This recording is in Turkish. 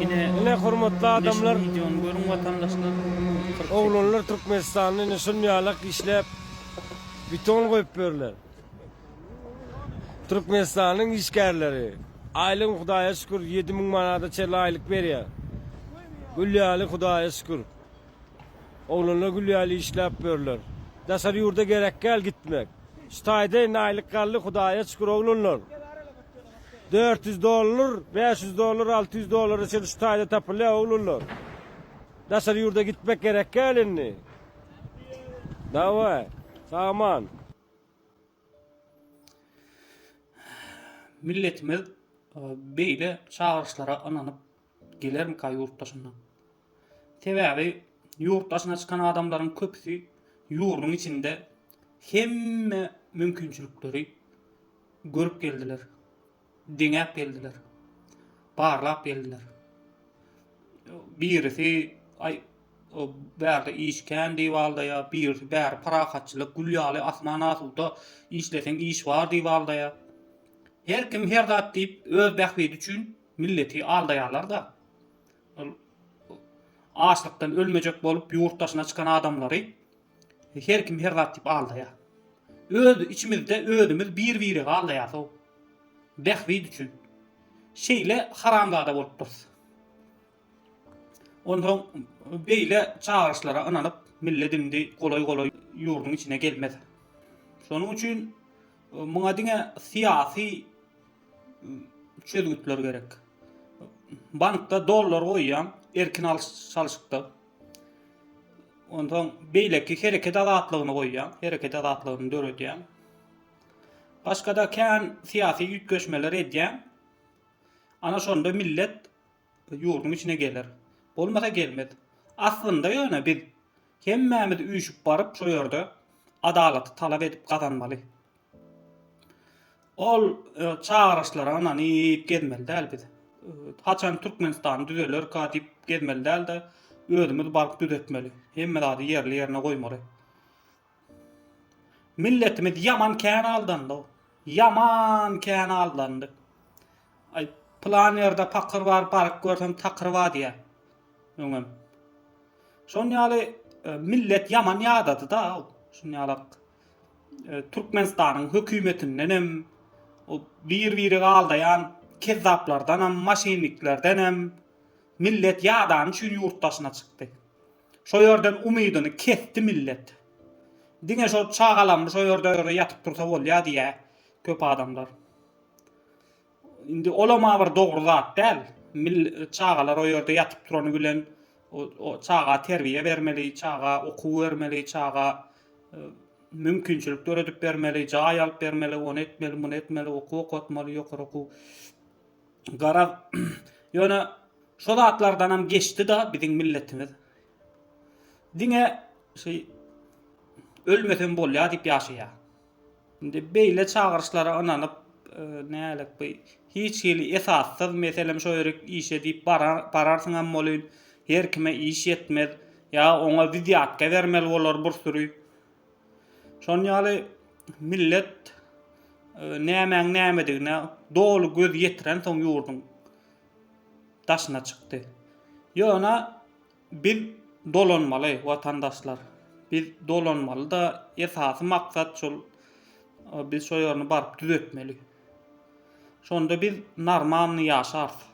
Yine Ne hurmatly adamlar, videonu görün vatandaşlar. oğlanlar Türkmenistan'ın nişanyalık işlep beton koyup berler. Türkmenistan'ın işgärleri. Aylın Hudaya şükür 7000 manada çel aylık berýär. Güllýaly Hudaya şükür. Oğlanlar güllýaly işlep berler. Dasar yurda gerek gel gitmek. Ştaýda aylık gally Hudaya şükür oğlanlar. 400 dolar, 500 dolar, 600 dolar için ştaýda tapylýar oğlanlar. Dasar yurda gitmek gerek gelini. Davay. Saman. Milletimiz e, beýle çağırışlara ananyp gelermi ka yurttaşyndan. Sebäbi yurttaşyna çykan adamlaryň köpüsi yurdun içinde hemme mümkinçilikleri görüp geldiler. Diňäp geldiler. Barlap geldiler. Birisi ay o bärde işkän diýip ya bir bär parahatçylyk gülýaly asman asuda işlesen iş var diýip ya. Her kim her zat deyip öz bähbedi üçin milleti aldaýarlar da. Ol açlykdan ölmejek bolup yurttaşyna çykan adamlary her kim her zat deyip aldaýar. Öz içimizde özümüz bir biri aldaýar so. Bähbedi üçin. Şeýle haramzada bolup dursa. Ondan beýle çağırışlara ananyp milletinde kolay kolay yurdun içine gelmez. Şonuň üçin muňa diňe siyasi çözgütler gerek. Bankda dollar goýýan, erkin alış çalşykda. Ondan beýleki hereket azatlygyny goýýan, hereket azatlygyny döredýän. Başga da kän siyasi ýütgeşmeler edýän. Ana şonda millet yurdun içine gelir. Bolmasa gelmez. Aslında ýöne biz hemmämiz üýüşüp baryp şo ýerde adalaty talap edip kazanmaly. Ol e, çağrışlara ananyp gelmeli däl biz. E, Haçan Türkmenistan düzeler katip gelmeli de özümüz baryp düzetmeli. Hemmelady yerli yerine goýmaly. Milletimiz yaman kän aldandy. Yaman kän aldandy. Ay plan ýerde pakır var, baryp görsem takır var diýe. Öňem. Şon ýaly e, millet yaman ýadady da. Şon ýaly e, Türkmenistanyň hökümetinden hem o bir biri galdayan kezzaplardan hem maşinliklerden hem millet ýadan üçin yurttaşyna çykdy. Şo ýerden umydyny kesdi millet. Diňe şo çağalam şo ýerde ýatyp dursa bolýa diýe köp adamlar. Indi olama bir dogry zat däl. Mil çağalar o ýerde ýatyp durany bilen o, o çağa terbiýe bermeli, çağa okuw bermeli, çağa e, mümkinçilik döredip bermeli, jaý alyp bermeli, onu etmeli, bunu etmeli, oku okutmaly, ýokary oku. Gara ýöne şol atlardan hem geçdi da biziň milletimiz. Diňe şey ölmesen diýip ýaşaýar. Indi beýle çağırışlara ananyp e, nälik bu hiç hili esassyz meselem şoýrek işe diýip bararsyň hem bolýyn. Her kime iş etmez, Ya oňa vidiat gezermeli bolar bir sürü. Şon ýaly millet e, nämäň nämedigine dolu göz yetiren soň ýurdun daşyna çykdy. Ýöne bir dolanmaly vatandaşlar. Biz dolanmaly da esasy maksat şol şo ýerni baryp düzetmeli. Şonda biz normal ýaşarsyk.